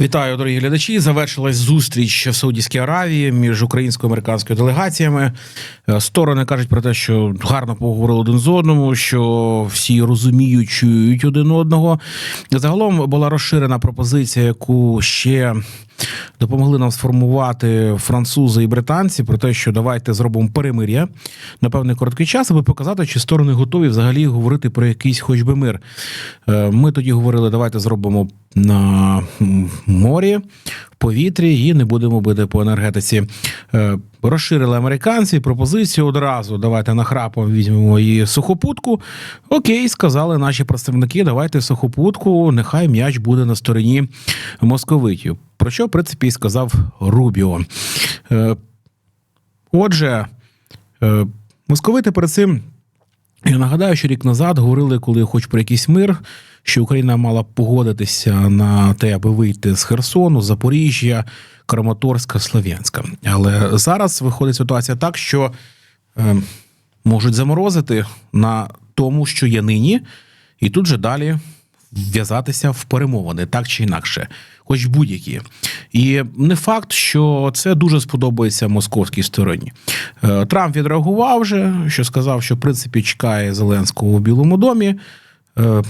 Вітаю, дорогі глядачі. Завершилась зустріч в Саудівській Аравії між українською і американською делегаціями. Е, Сторони кажуть про те, що гарно поговорили один з одному, що всі розуміють, чують один одного. Загалом була розширена пропозиція, яку ще допомогли нам сформувати французи і британці про те, що давайте зробимо перемир'я на певний короткий час, аби показати, чи сторони готові взагалі говорити про якийсь хоч би мир. Е, Ми тоді говорили, давайте зробимо на морі, повітрі і не будемо бити по енергетиці. Е, Розширили американці пропозицію одразу. Давайте нахрапом візьмемо і сухопутку. Окей, сказали наші представники. Давайте сухопутку. Нехай м'яч буде на стороні московитів. Про що, в принципі, і сказав Рубіо. Е, Отже, е, московити перед цим я нагадаю, що рік назад говорили, коли хоч про якийсь мир, що Україна мала погодитися на те, аби вийти з Херсону, Запоріжжя, Краматорська, Слов'янська. Але зараз виходить ситуація так, що е, можуть заморозити на тому, що є нині, і тут же далі в'язатися в перемовини, так чи інакше, хоч будь-які. І не факт, що це дуже сподобається московській стороні. Е, Трамп відреагував вже, що сказав, що в принципі чекає Зеленського у Білому домі. Е,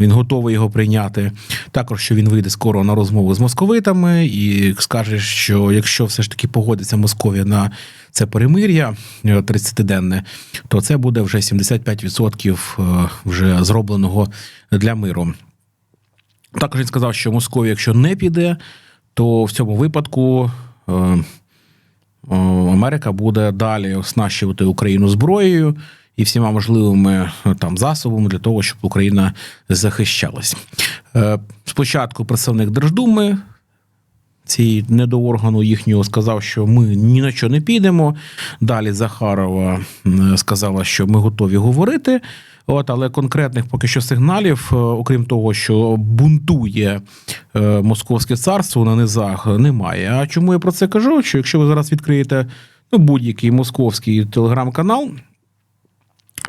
Він готовий його прийняти. Також що він вийде скоро на розмову з московитами і скаже, що якщо все ж таки погодиться Московія на це перемир'я е, 30-денне, то це буде вже 75% е, вже зробленого для миру. Також він сказав, що Московія, якщо не піде, то в цьому випадку е, е, Америка буде далі оснащувати Україну зброєю і всіма можливими е, там засобами для того, щоб Україна захищалась. Спочатку представник Держдуми. Цій недооргану їхнього сказав, що ми ні на що не підемо. Далі Захарова сказала, що ми готові говорити. От, але конкретних поки що сигналів, е, окрім того, що бунтує е, московське царство на низах, немає. А чому я про це кажу? Що якщо ви зараз відкриєте ну, будь-який московський телеграм-канал,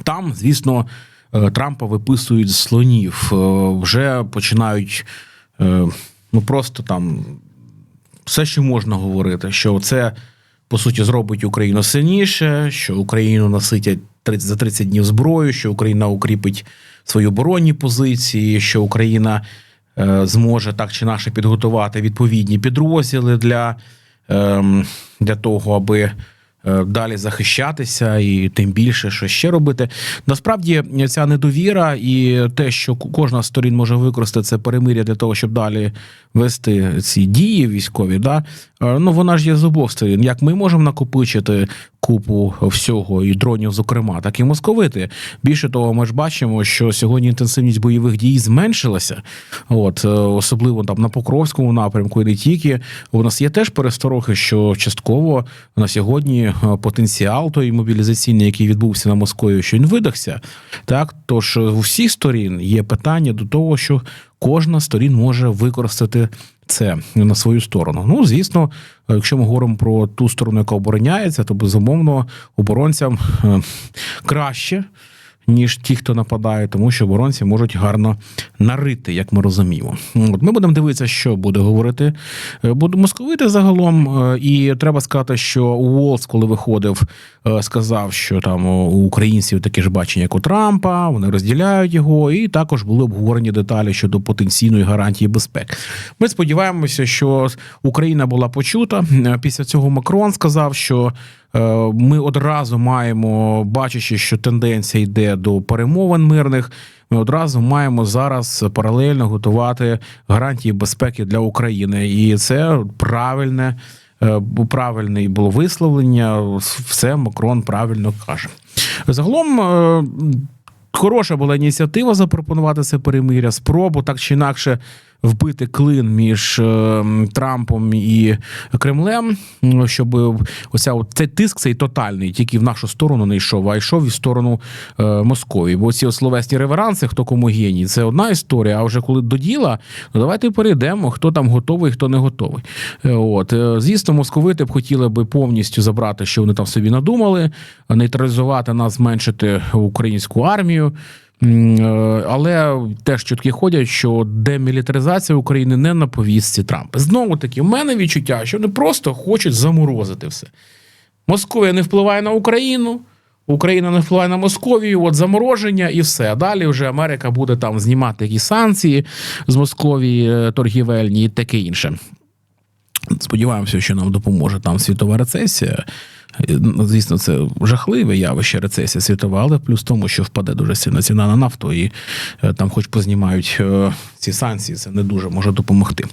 там, звісно, е, Трампа виписують слонів, вже починають ну просто там все, що можна говорити, що це по суті зробить Україну сильніше, що Україну наситять 30, за 30 днів зброю, що Україна укріпить свої оборонні позиції, що Україна е, зможе так чи інакше підготувати відповідні підрозділи для, ем, для того, аби е, далі захищатися, і тим більше, що ще робити. Насправді, ця недовіра і те, що кожна з сторін може використати це перемир'я для того, щоб далі вести ці дії військові, да е, ну вона ж є з обох сторін. Як ми можемо накопичити купу всього і дронів, зокрема, так і московити. Більше того, ми ж бачимо, що сьогодні інтенсивність бойових дій зменшилася. От е, особливо там на Покровському напрямку, і не тільки у нас є теж пересторохи, що частково на сьогодні е, потенціал той мобілізаційний, який відбувся на Москві, що він видахся. Так, тож е, у всіх сторін є питання до того, що кожна сторін може використати це на свою сторону. Ну, звісно, якщо ми говоримо про ту сторону, яка обороняється, то безумовно оборонцям е, краще. Ніж ті, хто нападає, тому що оборонці можуть гарно нарити, як ми розуміємо. От ми будемо дивитися, що буде говорити. Е, Буде московити загалом, е, і треба сказати, що Уолс, коли виходив, е, сказав, що там у українців таке ж бачення, як у Трампа, вони розділяють його, і також були обговорені деталі щодо потенційної гарантії безпеки. Ми сподіваємося, що Україна була почута. Після цього Макрон сказав, що ми одразу маємо, бачачи, що тенденція йде до перемовин мирних. Ми одразу маємо зараз паралельно готувати гарантії безпеки для України, і це правильне. е, Правильне було висловлення, все Макрон правильно каже. Загалом е, хороша була ініціатива запропонувати це перемиря, спробу так чи інакше вбити клин між е, Трампом і Кремлем, щоб оця от цей тиск цей тотальний, тільки в нашу сторону не йшов, а йшов в сторону е, Московії. Бо ці словесні реверанси, хто кому геній, це одна історія. А вже коли до діла, ну давайте перейдемо, хто там готовий, хто не готовий. Е, От Е, звісно, московити б хотіли би повністю забрати, що вони там собі надумали, нейтралізувати нас, зменшити українську армію. Е, Але теж чутки ходять, що демілітаризація України не на повістці Трампа. Знову таки, в мене відчуття, що вони просто хочуть заморозити все. Московія не впливає на Україну, Україна не впливає на Московію, от замороження і все. Далі вже Америка буде там знімати якісь санкції з Московії, е, торгівельні і таке інше. Сподіваємося, що нам допоможе там світова рецесія. Ну, Звісно, це жахливе явище рецесія світова, але плюс тому, що впаде дуже сильно ціна на нафту, і е, там, хоч познімають е, ці санкції, це не дуже може допомогти.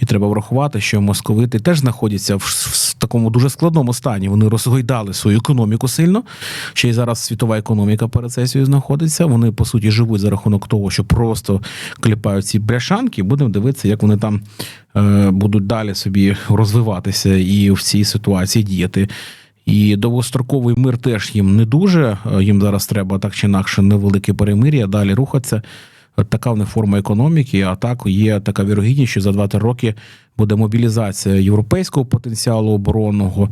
І треба врахувати, що московити теж знаходяться в, в такому дуже складному стані. Вони розгойдали свою економіку сильно. Ще й зараз світова економіка по рецесію знаходиться. Вони по суті живуть за рахунок того, що просто кліпають ці бляшанки. Будемо дивитися, як вони там е, будуть далі собі розвиватися і в цій ситуації діяти. І довгостроковий мир теж їм не дуже. Е, Їм зараз треба так чи інакше невелике перемир'я, далі рухатися. Така в них форма економіки, а так є така вірогідність, що за 2-3 роки буде мобілізація європейського потенціалу оборонного,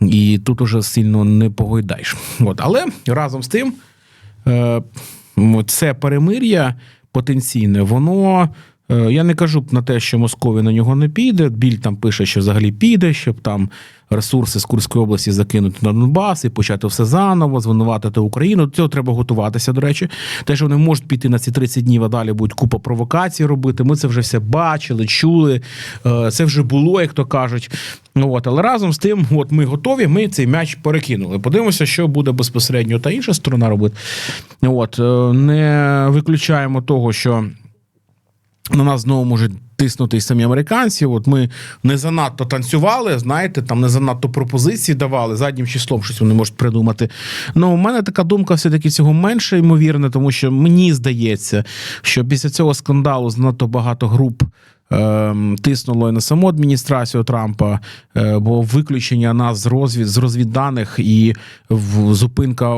і тут уже сильно не погойдаєш. От. Але разом з тим, е, це перемир'я потенційне, воно. Е, Я не кажу на те, що Московія на нього не піде. Біль там пише, що взагалі піде, щоб там ресурси з Курської області закинути на Донбас і почати все заново, звинуватити Україну. До цього треба готуватися. До речі, те, що вони можуть піти на ці 30 днів, а далі будуть купа провокацій робити. Ми це вже все бачили, чули. е, Це вже було, як то кажуть. От, але разом з тим, от ми готові. Ми цей м'яч перекинули. Подивимося, що буде безпосередньо та інша сторона робити. От е, не виключаємо того, що на нас знову можуть тиснути і самі американці. От ми не занадто танцювали, знаєте, там не занадто пропозиції давали, заднім числом щось вони можуть придумати. Ну, у мене така думка все-таки цього менше ймовірна, тому що мені здається, що після цього скандалу занадто багато груп. ем, Тиснуло і на саму адміністрацію Трампа, е, бо виключення нас з розвід з розвідданих і в зупинка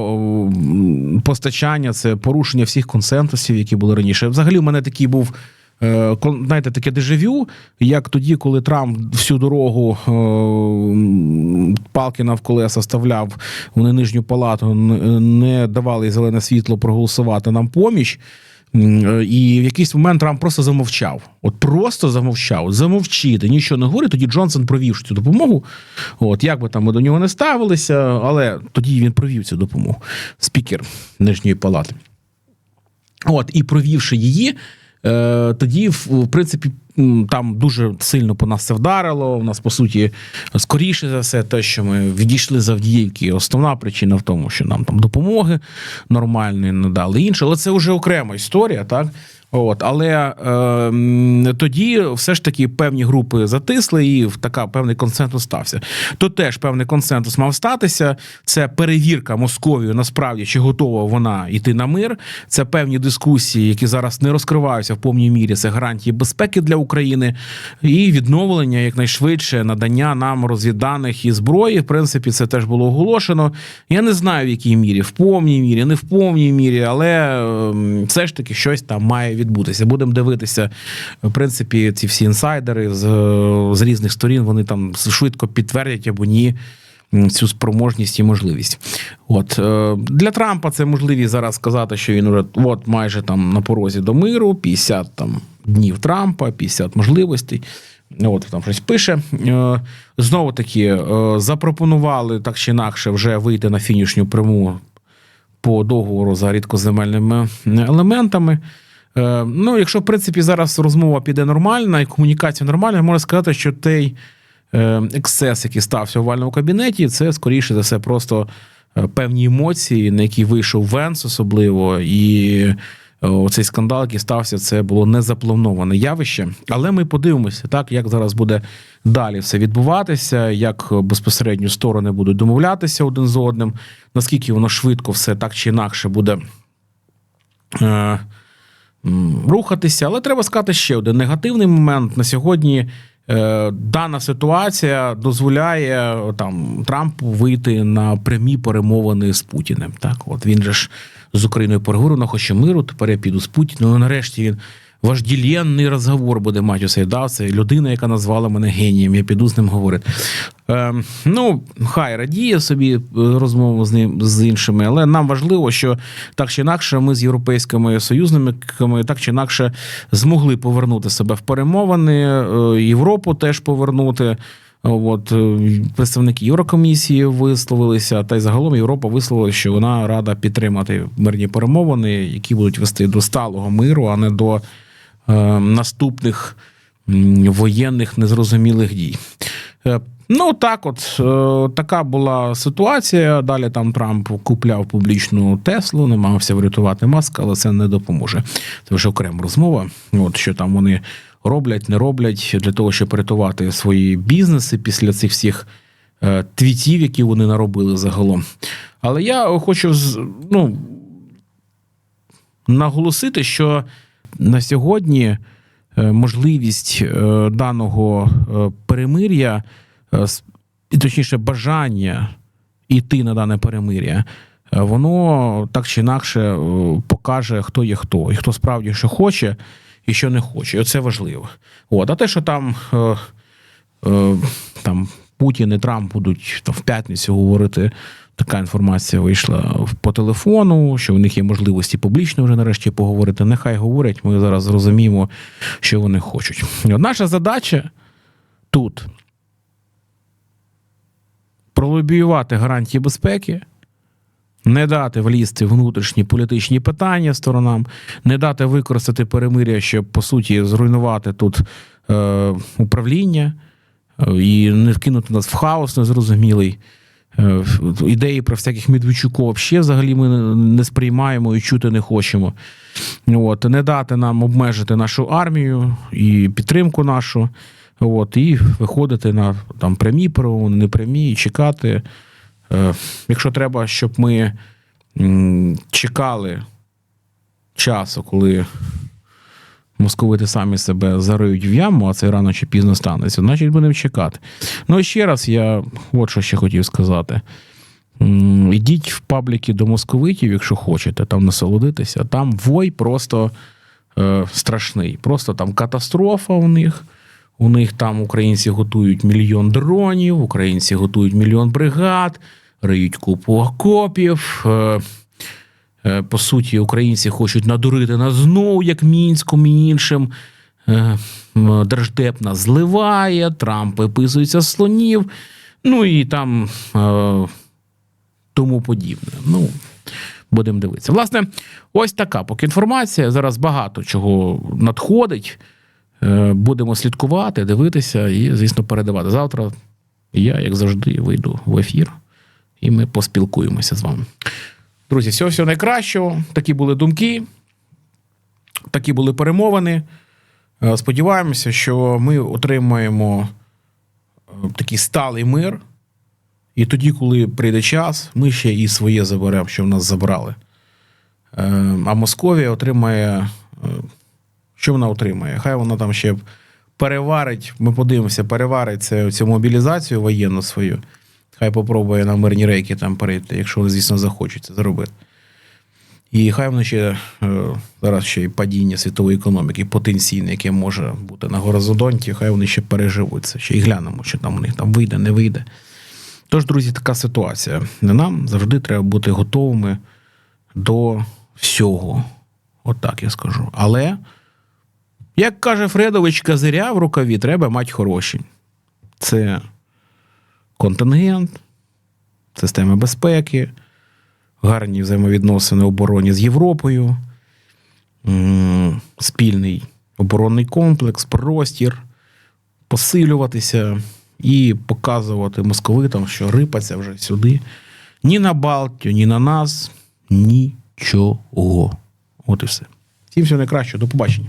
постачання це порушення всіх консенсусів, які були раніше. Взагалі, у мене такий був знаєте, таке дежавю, як тоді, коли Трамп всю дорогу е, палки навколеса ставляв вони нижню палату, не давали зелене світло проголосувати нам поміч. Е, І в якийсь момент Трамп просто замовчав. От просто замовчав. Замовчити, нічого не говорить. Тоді Джонсон провів цю допомогу. От як би там ми до нього не ставилися, але тоді він провів цю допомогу. Спікер нижньої палати. От, і провівши її, е, тоді, в, принципі, там дуже сильно по нас це вдарило. У нас, по суті, скоріше за все, те, що ми відійшли з Авдіївки. Основна причина в тому, що нам там допомоги нормальної не дали інше, але це вже окрема історія, так. От, але е, тоді все ж таки певні групи затисли, і така певний консенсус стався. То теж певний консенсус мав статися. Це перевірка Московію, насправді чи готова вона йти на мир. Це певні дискусії, які зараз не розкриваються в повній мірі. Це гарантії безпеки для України і відновлення якнайшвидше надання нам розвідданих і зброї. В принципі, це теж було оголошено. Я не знаю в якій мірі, в повній мірі, не в повній мірі, але ем, все ж таки щось там має відбутися. Будемо дивитися. В принципі, ці всі інсайдери з, з різних сторін вони там швидко підтвердять або ні. Цю спроможність і можливість, от е, для Трампа це можливість зараз сказати, що він уже от майже там на порозі до миру, 50 там днів Трампа, 50 можливостей. От там щось пише. Е, Знову таки е, запропонували так чи інакше вже вийти на фінішню пряму по договору за рідкоземельними елементами. Е, Ну, якщо, в принципі, зараз розмова піде нормальна і комунікація нормальна, можна сказати, що той е, ексцес, який стався в овальному кабінеті, це скоріше за все просто е, певні емоції, на які вийшов Венс особливо, і оцей скандал, який стався, це було незаплановане явище. Але ми подивимося, так як зараз буде далі все відбуватися, як безпосередньо сторони будуть домовлятися один з одним, наскільки воно швидко все так чи інакше буде. Рухатися, але треба сказати ще один негативний момент на сьогодні. е, Дана ситуація дозволяє там Трампу вийти на прямі перемовини з Путіним. Так, от він же ж з Україною переговорив, вона хоче миру. Тепер я піду з Путіним. Ну, нарешті він вожділенний розговор буде мати оцей. Да, це людина, яка назвала мене генієм. Я піду з ним говорити. Е, ну, хай радіє собі е, розмову з ним з іншими, але нам важливо, що так чи інакше ми з європейськими союзниками так чи інакше змогли повернути себе в перемовини, е, Європу теж повернути. От е, представники Єврокомісії висловилися, та й загалом Європа висловила, що вона рада підтримати мирні перемовини, які будуть вести до сталого миру, а не до е, наступних воєнних незрозумілих дій. Ну, так, от е, така була ситуація. Далі там Трамп купляв публічну Теслу, намагався врятувати Маска, але це не допоможе. Це вже окрема розмова. От що там вони роблять, не роблять для того, щоб рятувати свої бізнеси після цих всіх е, твітів, які вони наробили загалом. Але я хочу ну, наголосити, що на сьогодні е, можливість е, даного е, перемир'я, і точніше, бажання йти на дане перемир'я, е, воно так чи інакше е, покаже, хто є хто, і хто справді що хоче, і що не хоче. І Оце важливо. От, а те, що там. е, е, там Путін і Трамп будуть в п'ятницю говорити. Така інформація вийшла по телефону, що в них є можливості публічно вже нарешті поговорити. Нехай говорять, ми зараз зрозуміємо, що вони хочуть. Наша задача тут пролобіювати гарантії безпеки, не дати влізти внутрішні політичні питання сторонам, не дати використати перемир'я, щоб по суті зруйнувати тут е, управління е, і не вкинути нас в хаос незрозумілий. Е, Ідеї про всяких Медведчуков ще взагалі ми не сприймаємо і чути не хочемо. От, не дати нам обмежити нашу армію і підтримку нашу. От, і виходити на там прямі перемовини, непрямі, і чекати. Е, Якщо треба, щоб ми м, чекали часу, коли московити самі себе зариють в яму, а це рано чи пізно станеться, значить будемо чекати. Ну і ще раз я от що ще хотів сказати. М, Ідіть в пабліки до московитів, якщо хочете, там насолодитися. Там вой просто е, страшний. Просто там катастрофа у них. У них там українці готують мільйон дронів, українці готують мільйон бригад, риють купу окопів. Е, Е, По суті, українці хочуть надурити нас знову, як мінськом і іншим. Е, Держдеп нас зливає, Трамп виписується з слонів, ну і там тому подібне. Ну, будемо дивитися. Власне, ось така поки інформація. Зараз багато чого надходить. Е, Будемо слідкувати, дивитися і, звісно, передавати. Завтра я, як завжди, вийду в ефір, і ми поспілкуємося з вами. Друзі, всього всього найкращого. Такі були думки, такі були перемовини. Е, Сподіваємося, що ми отримаємо е, такий сталий мир. І тоді, коли прийде час, ми ще і своє заберемо, що в нас забрали. А Московія отримає. Що вона отримає? Хай вона там ще переварить, ми подивимося, переварить це, цю мобілізацію воєнну свою. Хай попробує на мирні рейки там перейти, якщо звісно, захочуть це зробити. І хай воно ще е, зараз ще й падіння світової економіки потенційне, яке може бути на горизонті, хай вони ще переживуть це, ще й глянемо, що там у них там вийде, не вийде. Тож, друзі, така ситуація. Нам завжди треба бути готовими до всього. Отак я скажу. Але, як каже Фредович, козиря в рукаві треба мати хороші. Це контингент, система безпеки, гарні взаємовідносини обороні з Європою, спільний оборонний комплекс, простір, посилюватися і показувати московитам, що рипаться вже сюди. Ні на Балтію, ні на нас, нічого. От і все. Всім всього найкращого. До побачення.